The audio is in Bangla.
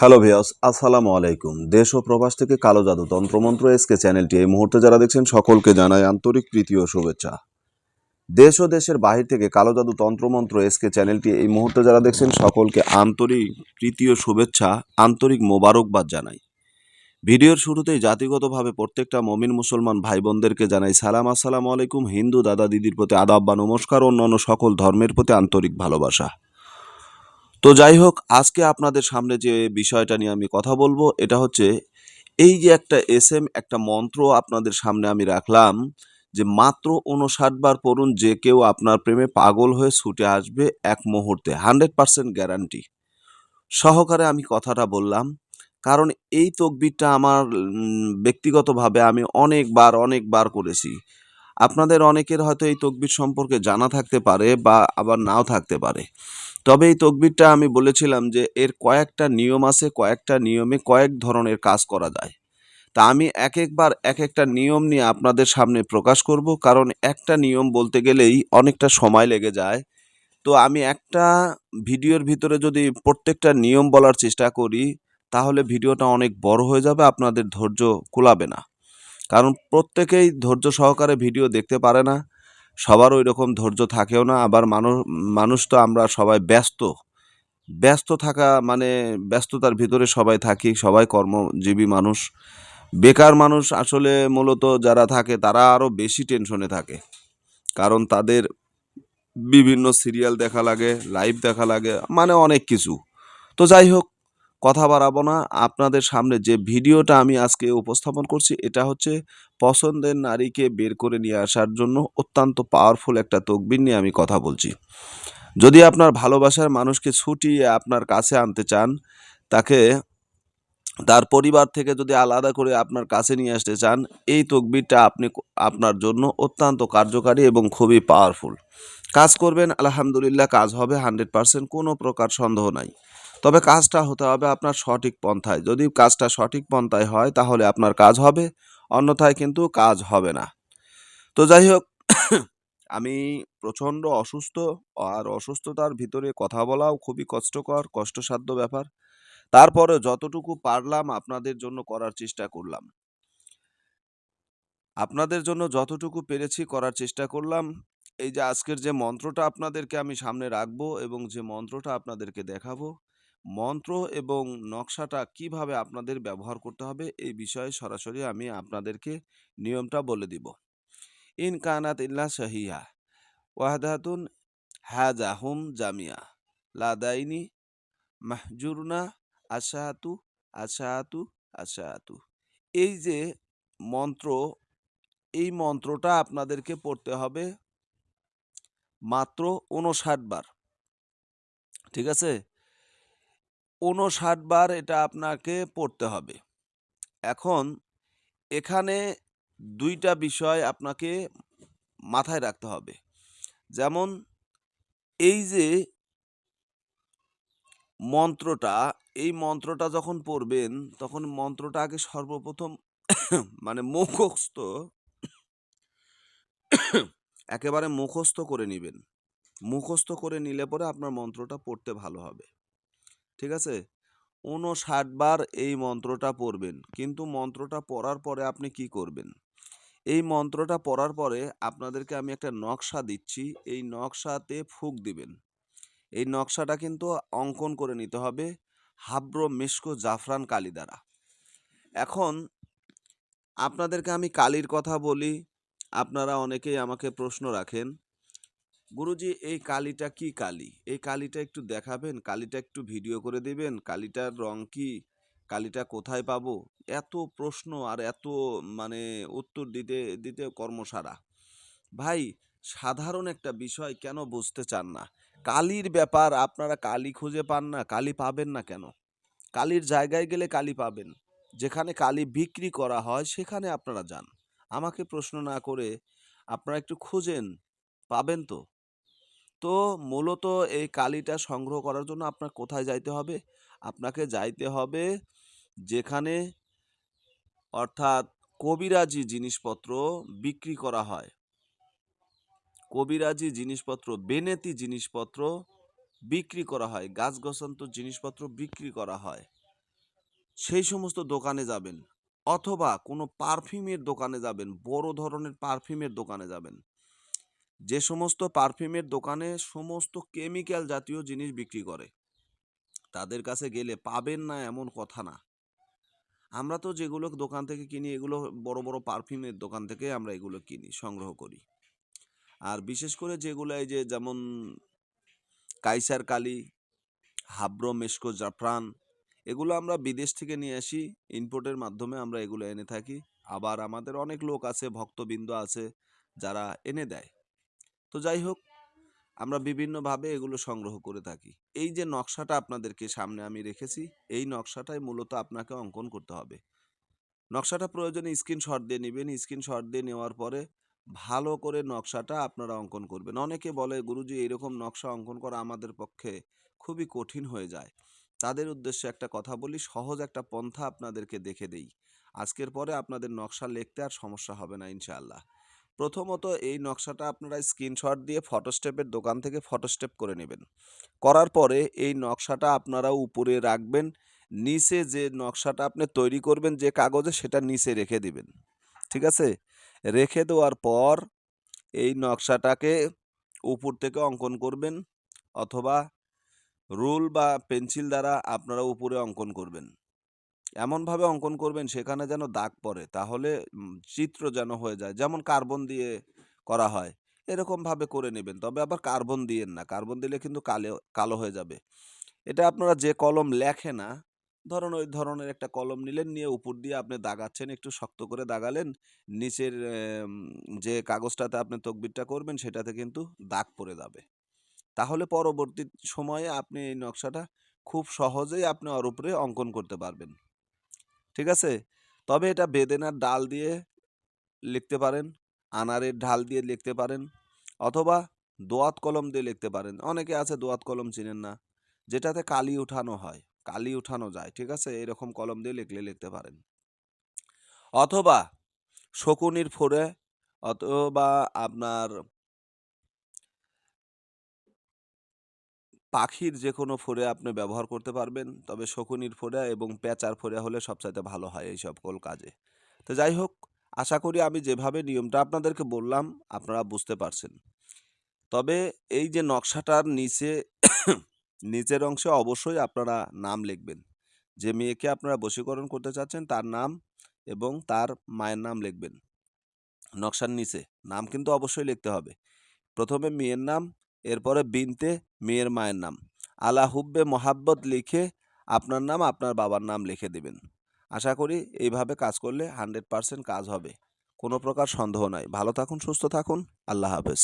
হ্যালো ভিয়াস আসসালামু আলাইকুম। দেশ ও প্রবাস থেকে কালো জাদু তন্ত্রমন্ত্র এসকে চ্যানেলটি এই মুহূর্তে যারা দেখছেন, সকলকে জানাই আন্তরিক প্রীতি ও শুভেচ্ছা। দেশ ও দেশের বাহির থেকে কালো জাদু তন্ত্রমন্ত্র এসকে চ্যানেলটি এই মুহূর্তে যারা দেখছেন, সকলকে আন্তরিক প্রীতি ও শুভেচ্ছা, আন্তরিক মোবারকবাদ জানাই। ভিডিওর শুরুতেই জাতিগতভাবে প্রত্যেকটা মমিন মুসলমান ভাই বোনদেরকে জানাই সালাম, আসসালামু আলাইকুম। হিন্দু দাদা দিদির প্রতি আদাব বা নমস্কার, অন্যান্য সকল ধর্মের প্রতি আন্তরিক ভালোবাসা। তো যাই হোক, আজকে আপনাদের সামনে যে বিষয়টা নিয়ে আমি কথা বলব, এটা হচ্ছে এই যে একটা এস এম একটা মন্ত্র আপনাদের সামনে আমি রাখলাম যে মাত্র উনষাট বার পড়ুন, যে কেউ আপনার প্রেমে পাগল হয়ে ছুটে আসবে এক মুহূর্তে, হান্ড্রেড পার্সেন্ট গ্যারান্টি। সহকারে আমি কথাটা বললাম, কারণ এই তকবিরটা আমার ব্যক্তিগতভাবে আমি অনেকবার অনেকবার করেছি। আপনাদের অনেকের হয়তো এই তকবির সম্পর্কে জানা থাকতে পারে বা আবার নাও থাকতে পারে। তবে এই তকবিরটা আমি বলেছিলাম যে এর কয়েকটা নিয়ম আছে, কয়েকটা নিয়মে কয়েক ধরনের কাজ করা যায়। তা আমি এক একবার এক একটা নিয়ম নিয়ে আপনাদের সামনে প্রকাশ করব, কারণ একটা নিয়ম বলতে গেলেই অনেকটা সময় লেগে যায়। তো আমি একটা ভিডিওর ভিতরে যদি প্রত্যেকটা নিয়ম বলার চেষ্টা করি, তাহলে ভিডিওটা অনেক বড় হয়ে যাবে, আপনাদের ধৈর্য কুলাবে না। কারণ প্রত্যেকেই ধৈর্য সহকারে ভিডিও দেখতে পারে না। সবার ওই রকম ধৈর্য থাকেও না, আবার মানুষ মানুষ তো আমরা সবাই ব্যস্ত। ব্যস্ত থাকা মানে ব্যস্ততার ভিতরে সবাই থাকি, সবাই কর্মজীবী মানুষ। বেকার মানুষ আসলে মূলত যারা থাকে তারা আরও বেশি টেনশনে থাকে। কারণ তাদের বিভিন্ন সিরিয়াল দেখা লাগে লাইভ দেখা লাগে মানে অনেক কিছু। তো যাই হোক কথা বাড়াবো না। আপনাদের সামনে যে ভিডিওটা আমি আজকে উপস্থাপন করছি, এটা হচ্ছে পছন্দের নারীকে বের করে নিয়ে আসার জন্য অত্যন্ত পাওয়ারফুল একটা তকবির নিয়ে আমি কথা বলছি। যদি আপনার ভালোবাসার মানুষকে ছুটিয়ে আপনার কাছে আনতে চান, তাকে তার পরিবার থেকে যদি আলাদা করে আপনার কাছে নিয়ে আসতে চান, এই তকবিরটা আপনি আপনার জন্য অত্যন্ত কার্যকারী এবং খুবই পাওয়ারফুল কাজ করবেন, আলহামদুলিল্লাহ কাজ হবে, হান্ড্রেড পার্সেন্ট কোনো প্রকার সন্দেহ নাই। তবে কাজটা হতে হবে আপনার সঠিক পন্থায়। যদি কাজটা সঠিক পন্থায় হয়, তাহলে আপনার কাজ হবে, অন্যথায় কিন্তু কাজ হবে না। তো যাই হোক, আমি প্রচণ্ড অসুস্থ আর অসুস্থতার ভিতরে কথা বলাও খুবই কষ্টকর, কষ্টসাধ্য ব্যাপার। তারপরে যতটুকু পারলাম আপনাদের জন্য করার চেষ্টা করলাম। আপনাদের জন্য যতটুকু পেরেছি করার চেষ্টা করলাম। এই যে আজকের যে মন্ত্রটা আপনাদেরকে আমি সামনে রাখব এবং যে মন্ত্রটা আপনাদেরকে দেখাবো মন্ত্র এবং নকশাটা কীভাবে আপনাদের ব্যবহার করতে হবে, এই বিষয়ে সরাসরি আমি আপনাদেরকে নিয়মটা বলে দিব। ইন কানাত ইল্লা শাহিয়া ওয়াহদাতুন হাজাহুম জামিয়া লাদাইনি মাহজুরনা আশাহাতু আশাহাতু আশাহাতু। এই যে মন্ত্র, এই মন্ত্রটা আপনাদেরকে পড়তে হবে মাত্র উনষাট বার, ঠিক আছে? উনষাট বার এটা আপনাকে পড়তে হবে। এখন এখানে দুইটা বিষয় আপনাকে মাথায় রাখতে হবে। যেমন এই যে মন্ত্রটা, এই মন্ত্রটা যখন পড়বেন, তখন মন্ত্রটা আগে সর্বপ্রথম মানে মুখস্থ একেবারে মুখস্থ করে নেবেন। মুখস্থ করে নিলে পরে আপনার মন্ত্রটা পড়তে ভালো হবে। ঠিক আছে? উনষাট বার এই মন্ত্রটা পড়বেন। কিন্তু মন্ত্রটা পড়ার পরে আপনি কি করবেন? এই মন্ত্রটা পড়ার পরে আপনাদেরকে আমি একটা নকশা দিচ্ছি। এই নকশাতে ফুক দিবেন। এই নকশাটা কিন্তু অঙ্কন করে নিতে হবে হাব্র মেশকো জাফরান কালি দ্বারা। এখন আপনাদেরকে আমি কালির কথা বলি। আপনারা অনেকেই আমাকে প্রশ্ন রাখেন। গুরুজি, এই কালিটা কি কালি? এই কালিটা একটু দেখাবেন? কালিটা একটু ভিডিও করে দিবেন? কালিটার রং কি? কালিটা কোথায় পাবো? এত প্রশ্ন আর এত মানে উত্তর দিতে দিতে কর্মসারা। ভাই, সাধারণ একটা বিষয় কেন বুঝতে চান না? কালির ব্যাপার আপনারা কালি খুঁজে পান না, কালি পাবেন না কেন? কালির জায়গায় গেলে কালি পাবেন। যেখানে কালি বিক্রি করা হয়, সেখানে আপনারা যান। আমাকে প্রশ্ন না করে আপনারা একটু খুঁজেন। পাবেন তো? তো মূলত এই কালিটা সংগ্রহ করার জন্য আপনার কোথায় যাইতে হবে? আপনাকে যাইতে হবে যেখানে অর্থাৎ কবিরাজি জিনিসপত্র বিক্রি করা হয়। কবিরাজি জিনিসপত্র, বেনেতি জিনিসপত্র বিক্রি করা হয়, গাছ গছান্ত জিনিসপত্র বিক্রি করা হয়। সেই সমস্ত দোকানে যাবেন অথবা কোনো পারফিউমের দোকানে যাবেন, বড় ধরনের পারফিউমের দোকানে যাবেন। যে সমস্ত পারফিউমের দোকানে সমস্ত কেমিক্যাল জাতীয় জিনিস বিক্রি করে। তাদের কাছে গেলে পাবেন না এমন কথা না। আমরা তো যেগুলো দোকান থেকে কিনি, এগুলো বড় বড় পারফিউমের দোকান থেকে আমরা এগুলো কিনি, সংগ্রহ করি। আর বিশেষ করে যেগুলো এই যে যেমন কাইসার কালি হাব্রো মেস্কো, জাফরান, এগুলো আমরা বিদেশ থেকে নিয়ে আসি ইনপোর্টের মাধ্যমে আমরা এগুলো এনে থাকি। আবার আমাদের অনেক লোক আছে, ভক্তবৃন্দ আছে, যারা এনে দেয়। তো যাই হোক আমরা বিভিন্নভাবে এগুলো সংগ্রহ করে থাকি। এই যে নকশাটা আপনাদেরকে সামনে আমি রেখেছি, এই নকশাটাই মূলত আপনাকে অঙ্কন করতে হবে। নকশাটা প্রয়োজনে স্ক্রিনশট দিয়ে নেবেন। স্ক্রিনশট দিয়ে নেওয়ার পরে ভালো করে নকশাটা আপনারা অঙ্কন করবেন। অনেকে বলে, গুরুজি এইরকম নকশা অঙ্কন করা আমাদের পক্ষে খুবই কঠিন হয়ে যায়। তাদের উদ্দেশ্যে একটা কথা বলি, সহজ একটা পন্থা আপনাদেরকে দেখে দেই। আজকের পরে আপনাদের নকশা লিখতে আর সমস্যা হবে না, ইনশাআল্লাহ। প্রথমত এই নকশাটা আপনারা স্ক্রিনশট দিয়ে ফটোস্টেপের দোকান থেকে ফটোস্টেপ করে নেবেন। করার পরে এই নকশাটা আপনারা উপরে রাখবেন, নিচে যে নকশাটা আপনি তৈরি করবেন, যে কাগজে সেটা নিচে রেখে দিবেন। ঠিক আছে? রেখে দেওয়ার পর এই নকশাটাকে উপর থেকে অঙ্কন করবেন, অথবা রুল বা পেন্সিল দ্বারা আপনারা উপরে অঙ্কন করবেন। এমনভাবে অঙ্কন করবেন সেখানে যেন দাগ পড়ে। তাহলে চিত্র যেন হয়ে যায়। যেমন কার্বন দিয়ে করা হয়, এরকমভাবে করে নেবেন। তবে আবার কার্বন দিয়েন না। কার্বন দিলে কিন্তু কালো কালো হয়ে যাবে। এটা আপনারা যে কলম লেখে না, ধরুন ওই ধরনের একটা কলম নিলেন, নিয়ে উপর দিয়ে আপনি দাগাচ্ছেন, একটু শক্ত করে দাগালেন, নিচের যে কাগজটাতে আপনি তকবিরটা করবেন, সেটাতে কিন্তু দাগ পড়ে যাবে। তাহলে পরবর্তী সময়ে আপনি এই নকশাটা খুব সহজেই আপনি ওর উপরে অঙ্কন করতে পারবেন। ঠিক আছে? তবে এটা বেদেনার ডাল দিয়ে লিখতে পারেন, আনারের ঢাল দিয়ে লিখতে পারেন অথবা দোয়াত কলম দিয়ে লিখতে পারেন। অনেকে আছে দোয়াত কলম চিনেন না, যেটাতে কালি উঠানো হয়, কালি উঠানো যায়, ঠিক আছে? এরকম কলম দিয়ে লিখলে লিখতে পারেন। অথবা শকুনির ফোড়ে অথবা আপনার পাখির যে কোনো ফোড়ে আপনি ব্যবহার করতে পারবেন। তবে শকুনির ফোড়া এবং পেঁচার ফোড়া হলে সবচাইতে ভালো হয় এই সকল কাজে। তো যাই হোক, আশা করি আমি যেভাবে নিয়মটা আপনাদেরকে বললাম, আপনারা বুঝতে পারছেন। তবে এই যে নকশাটার নিচে, নিচের অংশে অবশ্যই আপনারা নাম লিখবেন। যে মেয়েকে আপনারা বশীকরণ করতে চাচ্ছেন তার নাম এবং তার মায়ের নাম লিখবেন। নকশার নিচে, নাম কিন্তু অবশ্যই লিখতে হবে। প্রথমে মেয়ের নাম এরপরে বিনতে মেয়ের মায়ের নাম। আলা হুব্বে মোহাব্বত লিখে আপনার নাম আপনার বাবার নাম লিখে দেবেন। আশা করি এইভাবে কাজ করলে হান্ড্রেড পারসেন্ট কাজ হবে। কোনো প্রকার সন্দেহ নাই। ভালো থাকুন, সুস্থ থাকুন। আল্লাহ হাফেজ।